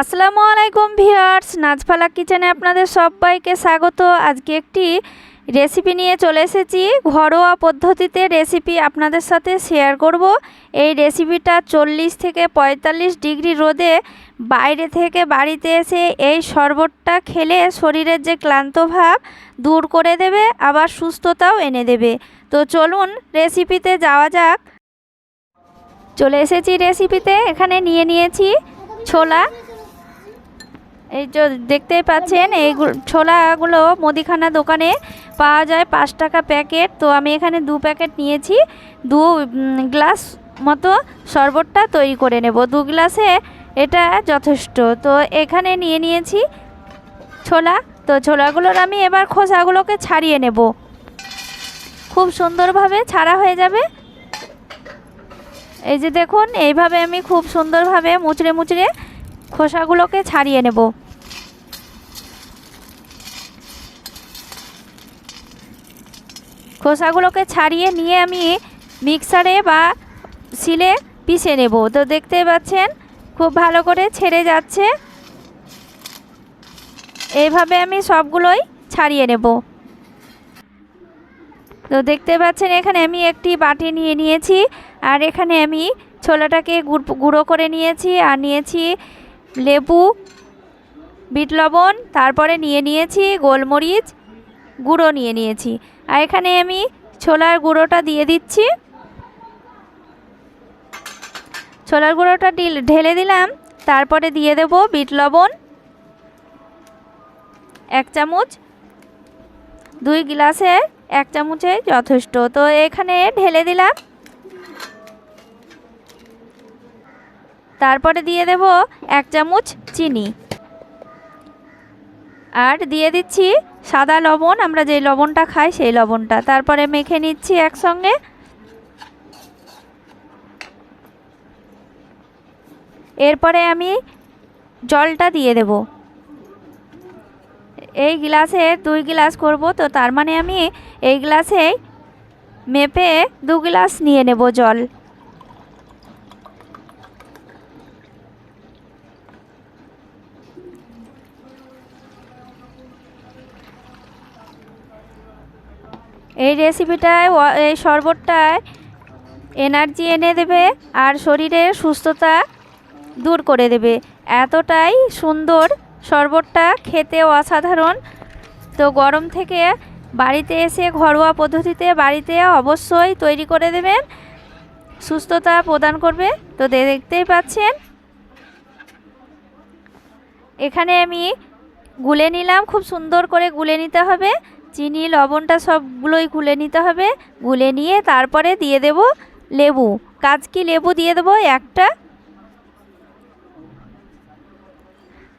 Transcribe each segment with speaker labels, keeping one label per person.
Speaker 1: আসসালামু আলাইকুম ভিউয়ার্স, নাজফালা কিচেনে আপনাদের সবাইকে স্বাগত। আজকে একটি রেসিপি নিয়ে চলে এসেছি। ঘরোয়া পদ্ধতিতে রেসিপি আপনাদের সাথে শেয়ার করব। এই রেসিপিটা চল্লিশ থেকে পঁয়তাল্লিশ ডিগ্রি রোদে বাইরে থেকে বাড়িতে এসে এই শরবতটা খেলে শরীরের যে ক্লান্ত ভাব দূর করে দেবে, আবার সুস্থতাও এনে দেবে। তো চলুন রেসিপিতে যাওয়া যাক। চলে এসেছি রেসিপিতে। এখানে নিয়ে নিয়েছি ছোলা এই যে দেখতেই পাচ্ছেন এই ছোলাগুলো মুদিখানা দোকানে পাওয়া যায় পাঁচ টাকা প্যাকেট। তো আমি এখানে দু প্যাকেট নিয়েছি, দু গ্লাস মতো শরবতটা তৈরি করে নেব। দু গ্লাসে এটা যথেষ্ট। তো এখানে নিয়ে নিয়েছি ছোলা। তো ছোলাগুলোর আমি এবার খোসাগুলোকে ছাড়িয়ে নেব। খুব সুন্দরভাবে ছাড়া হয়ে যাবে। এই যে দেখুন, এইভাবে আমি খুব সুন্দরভাবে মুচড়ে মুচড়ে খোসাগুলোকে ছাড়িয়ে নেব। খোসাগুলোকে ছাড়িয়ে নিয়ে আমি মিক্সারে বা শিলে পিষে নেব। তো দেখতে পাচ্ছেন, খুব ভালো করে ছেড়ে যাচ্ছে। এইভাবে আমি সবগুলোই ছাড়িয়ে নেব। তো দেখতে পাচ্ছেন, এখানে আমি একটি বাটি নিয়ে নিয়েছি, আর এখানে আমি ছোলাটাকে গুড়- করে নিয়েছি, আর নিয়েছি লেবু, বিট লবণ, তারপরে নিয়ে নিয়েছি গোলমরিচ গুঁড়ো নিয়ে নিয়েছি। আর এখানে আমি ছোলার গুঁড়োটা দিয়ে দিচ্ছি। ছোলার গুঁড়োটা ঢেলে দিলাম। তারপরে দিয়ে দেব বিট লবণ, এক চামচ। দুই গ্লাসে এক চামচে যথেষ্ট। তো এখানে ঢেলে দিলাম। তারপরে দিয়ে দেব এক চামচ চিনি। আর দিয়ে দিচ্ছি সাদা লবণ, আমরা যে লবণটা খাই সেই লবণটা। তারপরে মেখে নিচ্ছি একসঙ্গে। এরপরে আমি জলটা দিয়ে দেব। এই গ্লাসে দুই গ্লাস করব, তো তার মানে আমি এই গ্লাসে মেপে দু গ্লাস নিয়ে নেব জল। এই রেসিপিটায় এই শরবতটায় এনার্জি এনে দেবে আর শরীরের সুস্থতা দূর করে দেবে। এতটাই সুন্দর শরবতটা খেতে অসাধারণ। তো গরম থেকে বাড়িতে এসে ঘরোয়া পদ্ধতিতে বাড়িতে অবশ্যই তৈরি করে দেবেন। সুস্থতা প্রদান করবে। তো দেখতেই পাচ্ছেন। এখানে আমি গুলে নিলাম। খুব সুন্দর করে গুলে নিতে হবে। চিনি, লবণটা সবগুলোই খুলে নিতে হবে। গুলে নিয়ে তারপরে দিয়ে দেব লেবু। কাজ কি লেবু দিয়ে দেব? একটা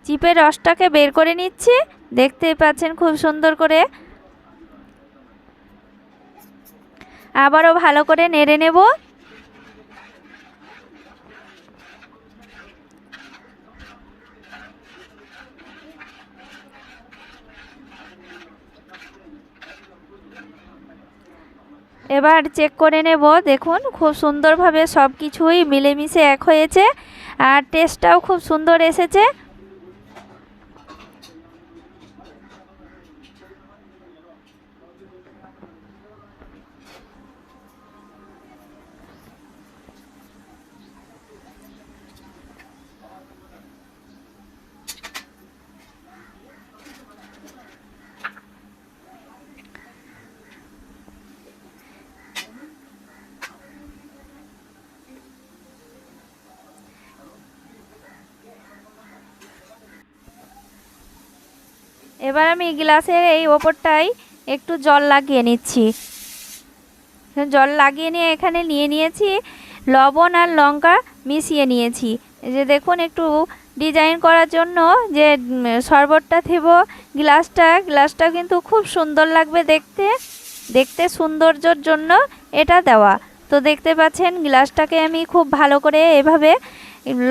Speaker 1: চিপের রসটাকে বের করে নিচ্ছি। দেখতে পাচ্ছেন খুব সুন্দর করে। আবারও ভালো করে নেড়ে নেব। এবার চেক করে নেব, দেখুন খুব সুন্দরভাবে সব কিছুই মিলেমিশে এক হয়েছে। আর টেস্টটাও খুব সুন্দর এসেছে। এবার আমি গ্লাসের এই ওপরটায় একটু জল লাগিয়ে নিচ্ছি। জল লাগিয়ে নিয়ে এখানে নিয়ে নিয়েছি, লবণ আর লঙ্কা মিশিয়ে নিয়েছি। যে দেখুন, একটু ডিজাইন করার জন্য যে শরবতটা থেব গ্লাসটা গ্লাসটা কিন্তু খুব সুন্দর লাগবে দেখতে। দেখতে সৌন্দর্যর জন্য এটা দেওয়া। তো দেখতে পাচ্ছেন, গ্লাসটাকে আমি খুব ভালো করে এভাবে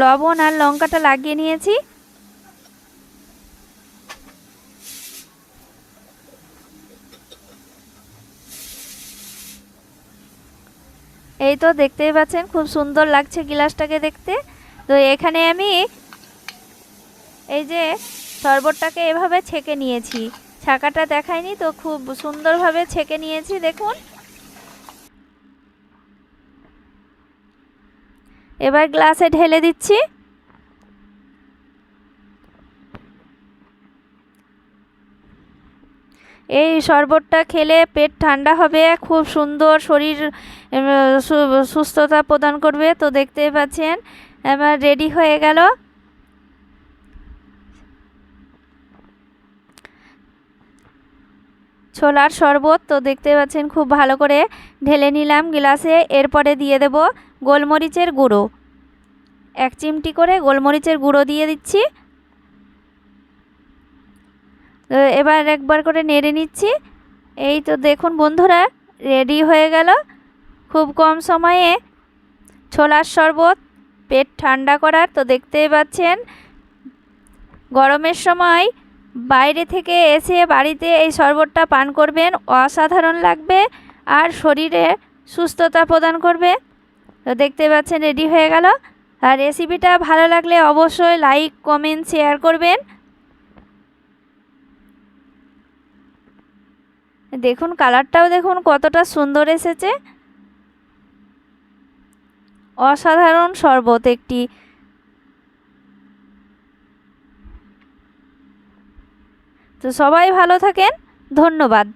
Speaker 1: লবণ আর লঙ্কাটা লাগিয়ে নিয়েছি। এই তো দেখতেই পাচ্ছেন, খুব সুন্দর লাগছে গিলাসটাকে দেখতে। তো এখানে আমি এই যে শরবতটাকে এভাবে ছেঁকে নিয়েছি। ছাকাটা দেখায়নি তো খুব সুন্দরভাবে ছেঁকে নিয়েছি, দেখুন। এবার গ্লাসে ঢেলে দিচ্ছি। এই শরবতটা খেলে পেট ঠান্ডা হবে, খুব সুন্দর শরীর সুস্থতা প্রদান করবে। তো দেখতেই পাচ্ছেন, এবার রেডি হয়ে গেল। ছোলার শরবত, তো দেখতে পাচ্ছেন, খুব ভালো করে ঢেলে নিলাম গ্লাসে। এরপরে দিয়ে দেব গোলমরিচের গুঁড়ো। এক চিমটি করে গোলমরিচের গুঁড়ো দিয়ে দিচ্ছি। এবার একবার করে নেড়ে নিচ্ছি। এই তো দেখুন বন্ধুরা রেডি হয়ে গেল। খুব কম সময়ে ছোলার শরবত, পেট ঠান্ডা করার, তো দেখতেই পাচ্ছেন। গরমের সময় বাইরে থেকে এসে বাড়িতে এই শরবতটা পান করবেন, অসাধারণ লাগবে আর শরীরে সুস্থতা প্রদান করবে। তো দেখতে পাচ্ছেন রেডি হয়ে গেল। আর রেসিপিটা ভালো লাগলে অবশ্যই লাইক কমেন্ট শেয়ার করবেন। দেখুন কালারটাও দেখুন কতটা সুন্দর এসেছে। অসাধারণ শরবত একটি। তো সবাই ভালো থাকেন ধন্যবাদ।